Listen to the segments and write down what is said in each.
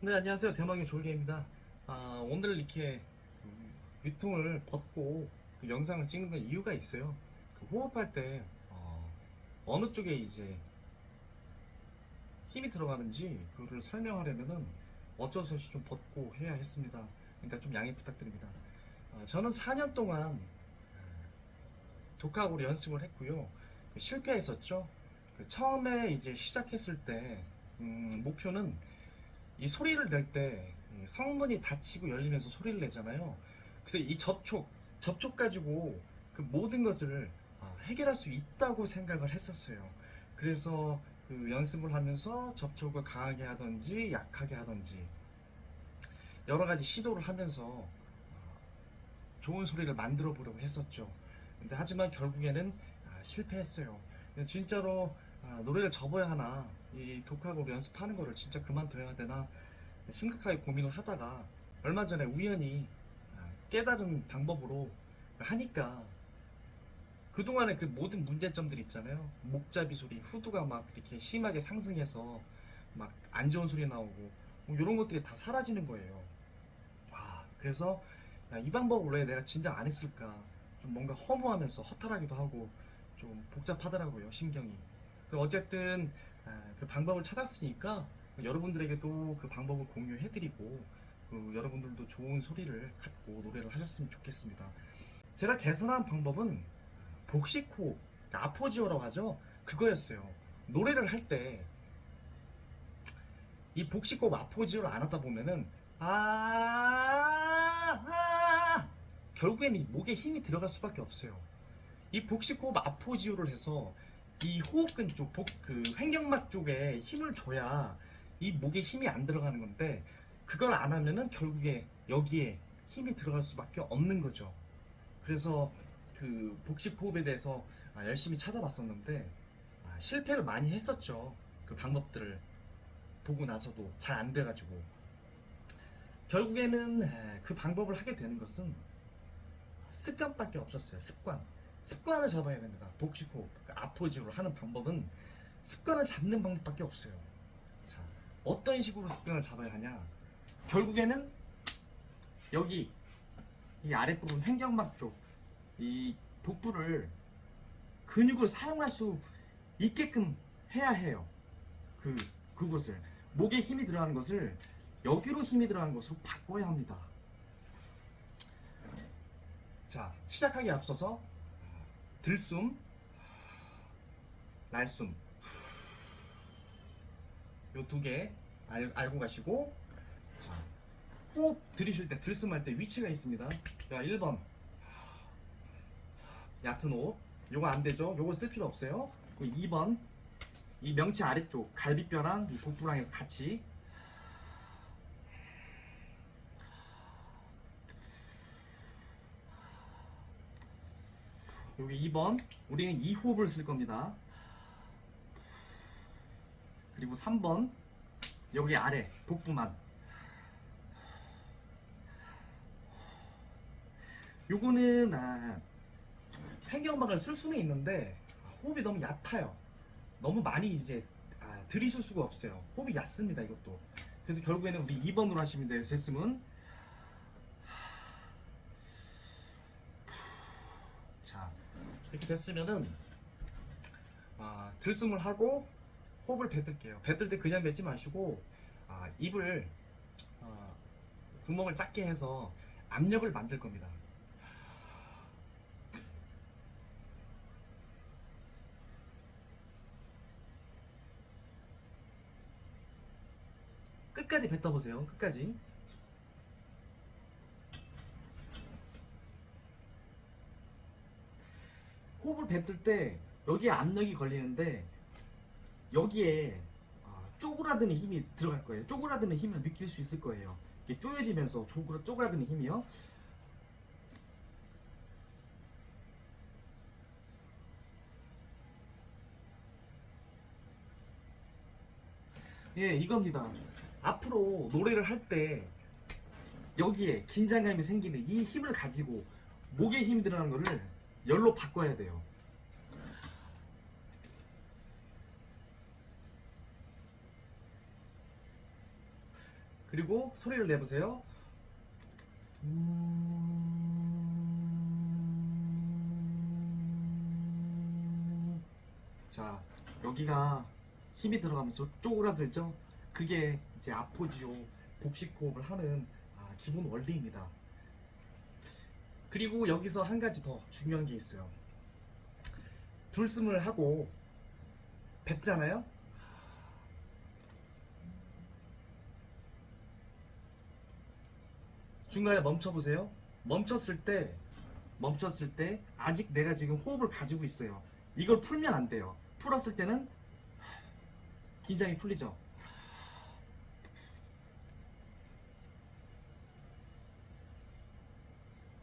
네 안녕하세요. 대망의 졸개입니다. 아, 오늘 이렇게 그 유통을 벗고 그 영상을 찍는 건 이유가 있어요. 그 호흡할 때 어, 느 쪽에 이제 힘이 들어가는지 그거를 설명하려면은 어쩔 수 없이 좀 벗고 해야 했습니다. 그러니까 좀 양해 부탁드립니다. 어, 저는 4년 동안 어, 독학으로 연습을 했고요. 그 실패했었죠. 그 처음에 이제 시작했을 때 음, 목표는 이 소리를 낼 때 성문이 닫히고 열리면서 소리를 내잖아요. 그래서 이 접촉, 접촉 가지고 그 모든 것을 아, 해결할 수 있다고 생각을 했었어요. 그래서 그 연습을 하면서 접촉을 강하게 하든지 약하게 하든지 여러 가지 시도를 하면서 아, 좋은 소리를 만들어 보려고 했었죠. 근데 하지만 결국에는 아, 실패했어요. 진짜로 아, 노래를 접어야 하나 이 독학으로 연습하는 거를 진짜 그만둬야 되나 심각하게 고민을 하다가 얼마 전에 우연히 아, 깨달은 방법으로 하니까 그동안에 그 모든 문제점들 있잖아요. 목잡이 소리 후두가 막 이렇게 심하게 상승해서 막 안 좋은 소리 나오고 뭐 이런 것들이 다 사라지는 거예요. 아 그래서 야, 이 방법을 왜 내가 진작 안 했을까? 좀 뭔가 허무하면서 허탈하기도 하고 좀 복잡하더라고요 심경이. 어쨌든 아, 그 방법을 찾았으니까 여러분들에게도 그 방법을 공유해드리고 그 여러분들도 좋은 소리를 갖고 노래를 하셨으면 좋겠습니다. 제가 개선한 방법은 복식호흡, 그러니까 아포지오라고 하죠. 그거였어요. 노래를 할 때 이 복식호흡 아포지오를 안 하다 보면은 아, 아 결국에는 이 목에 힘이 들어갈 수밖에 없어요. 이 복식호흡 아포지오를 해서 이 호흡근 쪽, 복, 그 횡격막 쪽에 힘을 줘야 이 목에 힘이 안 들어가는 건데 그걸 안 하면은 결국에 여기에 힘이 들어갈 수밖에 없는 거죠. 그래서 그 복식 호흡에 대해서 아, 열심히 찾아봤었는데 아, 실패를 많이 했었죠. 그 방법들을 보고 나서도 잘 안 돼가지고 결국에는 에, 그 방법을 하게 되는 것은 습관밖에 없었어요. 습관. 습관을 잡아야 됩니다. 복식 호흡, 그 아포지오를 하는 방법은 습관을 잡는 방법밖에 없어요. 자, 어떤 식으로 습관을 잡아야 하냐? 결국에는 여기 이 아랫부분 횡격막 쪽 이 복부를 근육을 사용할 수 있게끔 해야 해요. 그 그곳을 목에 힘이 들어가는 것을 여기로 힘이 들어가는 것으로 바꿔야 합니다. 자, 시작하기 앞서서 들숨, 날숨 요 두 개 알고 가시고 자, 호흡 들이쉴 때 들숨할 때 위치가 있습니다. 야 1번 얕은 호흡 요거 안 되죠? 요거 쓸 필요 없어요. 그리고 2번 이 명치 아래쪽 갈비뼈랑 이 복부랑 해서 같이 여기 2번 우리는 2호흡을 쓸 겁니다. 그리고 3번 여기 아래 복부만 요거는 아, 횡격막을 쓸 수는 있는데 호흡이 너무 얕아요. 너무 많이 이제 아, 들이실 수가 없어요. 호흡이 얕습니다 이것도. 그래서 결국에는 우리 2번으로 하시면 돼요. 제스문 자 이렇게 됐으면은 아, 들숨을 하고 호흡을 뱉을게요. 뱉을 때 그냥 뱉지 마시고 아, 입을 아, 구멍을 작게 해서 압력을 만들 겁니다. 끝까지 뱉어보세요. 끝까지. 호흡을 뱉을 때 여기에 압력이 걸리는데 여기에 아, 쪼그라드는 힘이 들어갈 거예요. 쪼그라드는 힘을 느낄 수 있을 거예요. 이게 쪼여지면서 쪼그라, 쪼그라드는 힘이요. 예, 이겁니다. 앞으로 노래를 할 때 여기에 긴장감이 생기는 이 힘을 가지고 목에 힘이 들어가는 거를 열로 바꿔야 돼요. 그리고 소리를 내보세요. 음. 자, 여기가 힘이 들어가면서 쪼그라들죠? 그게 이제 아포지오 복식호흡을 하는 아, 기본 원리입니다. 그리고 여기서 한 가지 더 중요한 게 있어요. 둘숨을 하고 뱉잖아요? 중간에 멈춰보세요. 멈췄을 때, 멈췄을 때, 아직 내가 지금 호흡을 가지고 있어요. 이걸 풀면 안 돼요. 풀었을 때는 긴장이 풀리죠.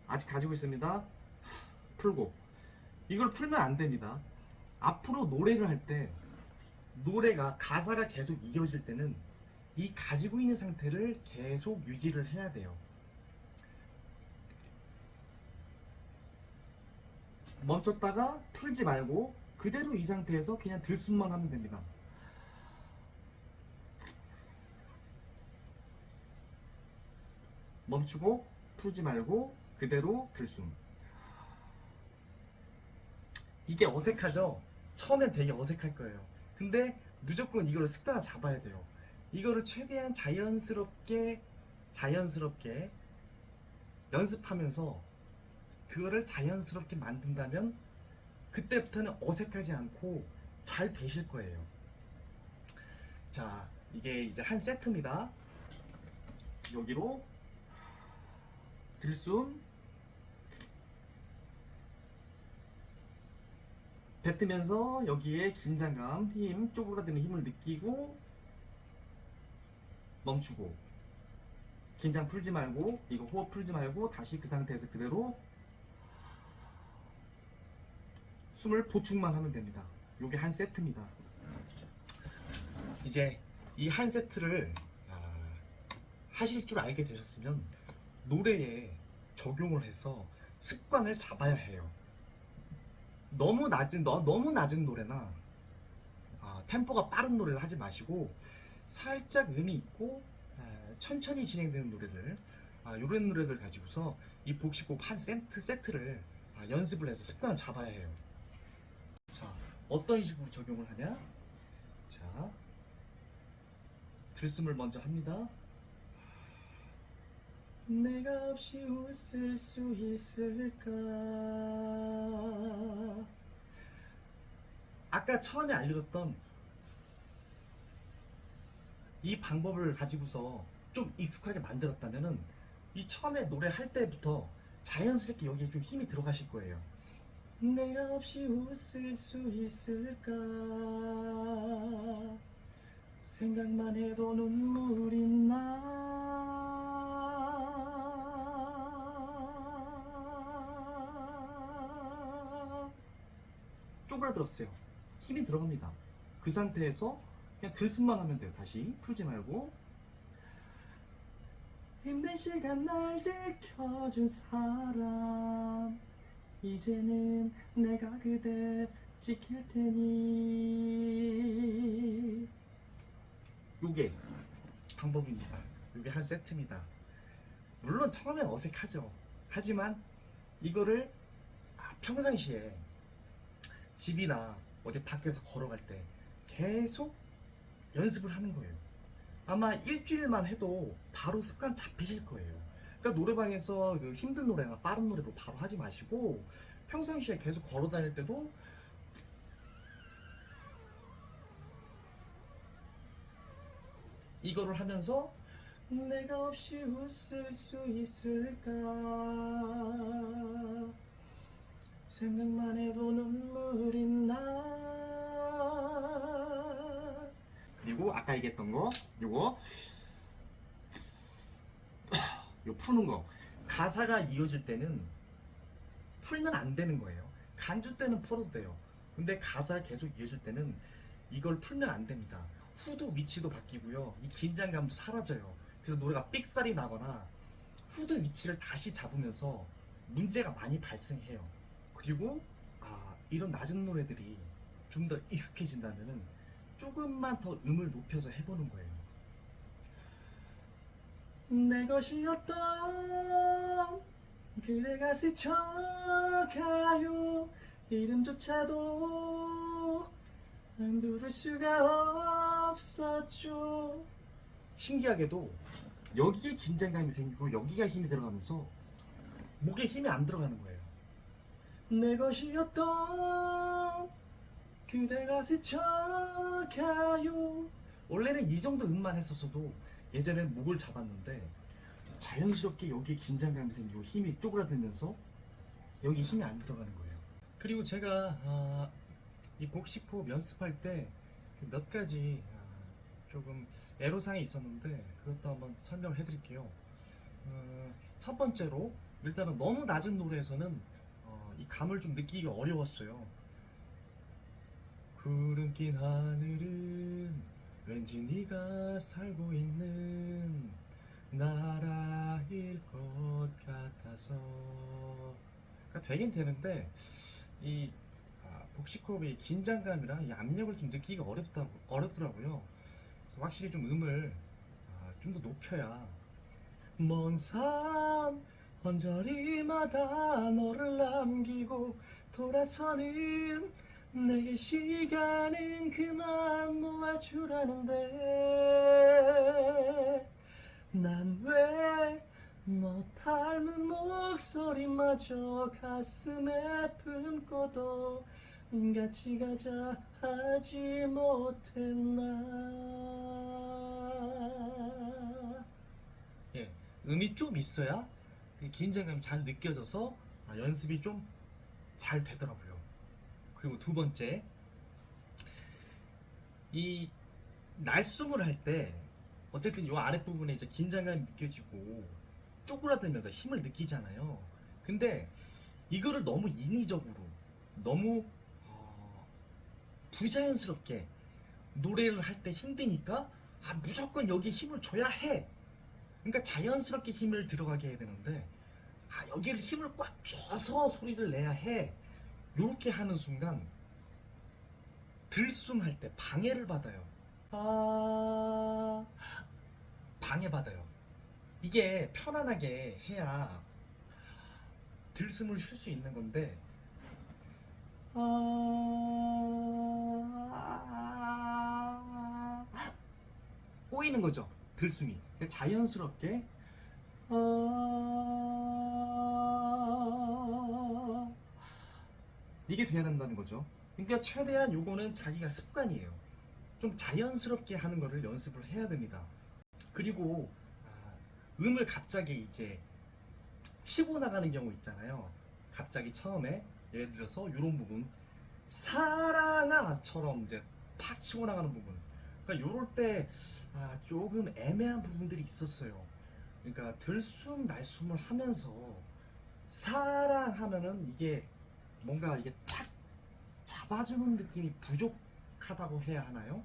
아직 가지고 있습니다. 풀고. 이걸 풀면 안 됩니다. 앞으로 노래를 할 때, 노래가, 가사가 계속 이어질 때는 이 가지고 있는 상태를 계속 유지를 해야 돼요. 멈췄다가 풀지 말고 그대로 이 상태에서 그냥 들숨만 하면 됩니다. 멈추고 풀지 말고 그대로 들숨. 이게 어색하죠? 처음엔 되게 어색할 거예요. 근데 무조건 이거를 습관을 잡아야 돼요. 이거를 최대한 자연스럽게 자연스럽게 연습하면서 그거를 자연스럽게 만든다면 그때부터는 어색하지 않고 잘 되실 거예요. 자, 이게 이제 한 세트입니다. 여기로 들숨 뱉으면서 여기에 긴장감, 힘, 쪼그라드는 힘을 느끼고 멈추고 긴장 풀지 말고 이거 호흡 풀지 말고 다시 그 상태에서 그대로 숨을 보충만 하면 됩니다. 요게 한 세트입니다. 이제 이 한 세트를 아, 하실 줄 알게 되셨으면 노래에 적용을 해서 습관을 잡아야 해요. 너무 낮은 너, 너무 낮은 노래나 아, 템포가 빠른 노래를 하지 마시고 살짝 음이 있고 아, 천천히 진행되는 노래들 아, 이런 노래들 가지고서 이 복식호흡 한 세트 세트를 아, 연습을 해서 습관을 잡아야 해요. 자, 어떤 식으로 적용을 하냐? 자, 들숨을 먼저 합니다. 내가 없이 웃을 수 있을까? 아까 처음에 알려줬던 이 방법을 가지고서 좀 익숙하게 만들었다면은 이 처음에 노래 할 때부터 자연스럽게 여기에 좀 힘이 들어가실 거예요. 내가 없이 웃을 수 있을까? 생각만 해도 눈물이 나. 쪼그라들었어요. 힘이 들어갑니다. 그 상태에서 그냥 들숨만 하면 돼요. 다시 풀지 말고. 힘든 시간 날 지켜준 사람. 이제는 내가 그대 지킬 테니. 요게 방법입니다. 요게 한 세트입니다. 물론 처음엔 어색하죠. 하지만 이거를 아, 평상시에 집이나 어디 밖에서 걸어갈 때 계속 연습을 하는 거예요. 아마 일주일만 해도 바로 습관 잡히실 거예요. 그러니까 노래방에서 그 힘든 노래나 빠른 노래로 바로 하지 마시고 평상시에 계속 걸어 다닐 때도 이거를 하면서 내가 없이 웃을 수 있을까? 생각만 해도 눈물이 나. 그리고 아까 얘기했던 거 요거 요 푸는 거. 가사가 이어질 때는 풀면 안 되는 거예요. 간주 때는 풀어도 돼요. 근데 가사 계속 이어질 때는 이걸 풀면 안 됩니다. 후드 위치도 바뀌고요. 이 긴장감도 사라져요. 그래서 노래가 삑살이 나거나 후드 위치를 다시 잡으면서 문제가 많이 발생해요. 그리고 아 이런 낮은 노래들이 좀 더 익숙해진다면은 조금만 더 음을 높여서 해보는 거예요 내 것이었던 그대가 스쳐가요 이름조차도 난 부를 수가 없었죠. 신기하게도 여기에 긴장감이 생기고 여기가 힘이 들어가면서 목에 힘이 안 들어가는 거예요. 내 것이었던 그대가 스쳐가요 원래는 이 정도 음만 했었어도 예전엔 목을 잡았는데 자연스럽게 여기에 긴장감이 생기고 힘이 쪼그라들면서 여기 힘이 안 들어가는 거예요. 그리고 제가 아, 이 복식호흡 연습할 때 몇 가지 아, 조금 애로사항이 있었는데 그것도 한번 설명을 해드릴게요. 어, 첫 번째로 일단은 너무 낮은 노래에서는 어, 이 감을 좀 느끼기가 어려웠어요. 구름 낀 하늘은 왠지 네가 살고 있는 나라일 것 같아서 그러니까 되긴 되는데 이 아, 복식호흡의 긴장감이랑 이 압력을 좀 느끼기가 어렵다고 어렵더라고요. 그래서 확실히 좀 음을 아, 좀더 높여야 먼 산 언저리마다 너를 남기고 돌아서는 내게 시간은 그만 놓아주라는데 난 왜 너 닮은 목소리마저 가슴에 품고도 같이 가자 하지 못했나 예, 음이 좀 있어야 이 긴장감이 잘 느껴져서 아, 연습이 좀 잘 되더라고요. 그리고 두 번째, 이 날숨을 할 때 어쨌든 이 아랫부분에 이제 긴장감이 느껴지고 쪼그라들면서 힘을 느끼잖아요. 근데 이거를 너무 인위적으로 너무 어, 부자연스럽게 노래를 할 때 힘드니까 아 무조건 여기에 힘을 줘야 해. 그러니까 자연스럽게 힘을 들어가게 해야 되는데 아 여기를 힘을 꽉 줘서 소리를 내야 해. 요렇게 하는 순간 들숨할 때 방해를 받아요. 아 방해받아요. 이게 편안하게 해야 들숨을 쉴 수 있는 건데 아 꼬이는 거죠. 들숨이 자연스럽게 아 이게 돼야 된다는 거죠. 그러니까 최대한 요거는 자기가 습관이에요. 좀 자연스럽게 하는 거를 연습을 해야 됩니다. 그리고 아, 음을 갑자기 이제 치고 나가는 경우 있잖아요. 갑자기 처음에 예를 들어서 이런 부분 사랑아처럼 이제 팍 치고 나가는 부분. 그러니까 요럴 때 아, 조금 애매한 부분들이 있었어요. 그러니까 들숨 날숨을 하면서 사랑하면은 이게 뭔가 이게 탁 잡아주는 느낌이 부족하다고 해야 하나요?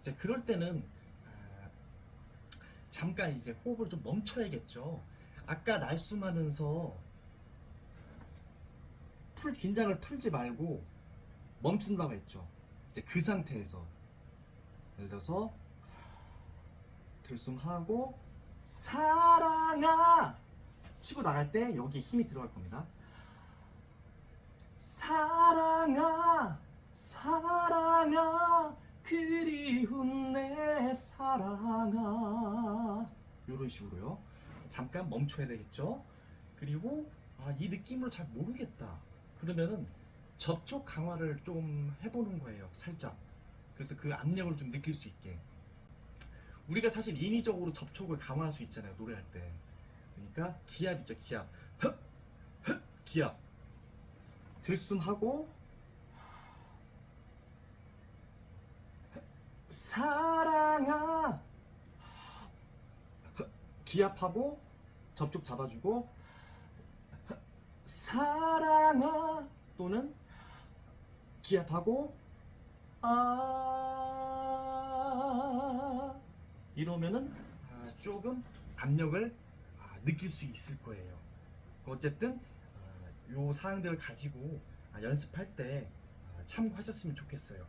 이제 그럴 때는 아, 잠깐 이제 호흡을 좀 멈춰야겠죠. 아까 날숨하면서 풀 긴장을 풀지 말고 멈춘다고 했죠. 이제 그 상태에서 예를 들어서 들숨하고 사랑아 치고 나갈 때 여기에 힘이 들어갈 겁니다. 사랑아 사랑아 그리운 내 사랑아. 이런 식으로요. 잠깐 멈춰야 되겠죠? 그리고 아, 이 느낌을 잘 모르겠다. 그러면은 접촉 강화를 좀 해보는 거예요 살짝. 그래서 그 압력을 좀 느낄 수 있게. 우리가 사실 인위적으로 접촉을 강화할 수 있잖아요 노래할 때. 그러니까 기압 있죠 기압. 흡! 흡! 기압 들숨하고 사랑아 기압하고 접촉 잡아주고 사랑아 또는 기압하고 아 이러면은 아, 조금 압력을 아, 느낄 수 있을 거예요. 어쨌든 아, 요 사항들을 가지고 아, 연습할 때 아, 참고하셨으면 좋겠어요.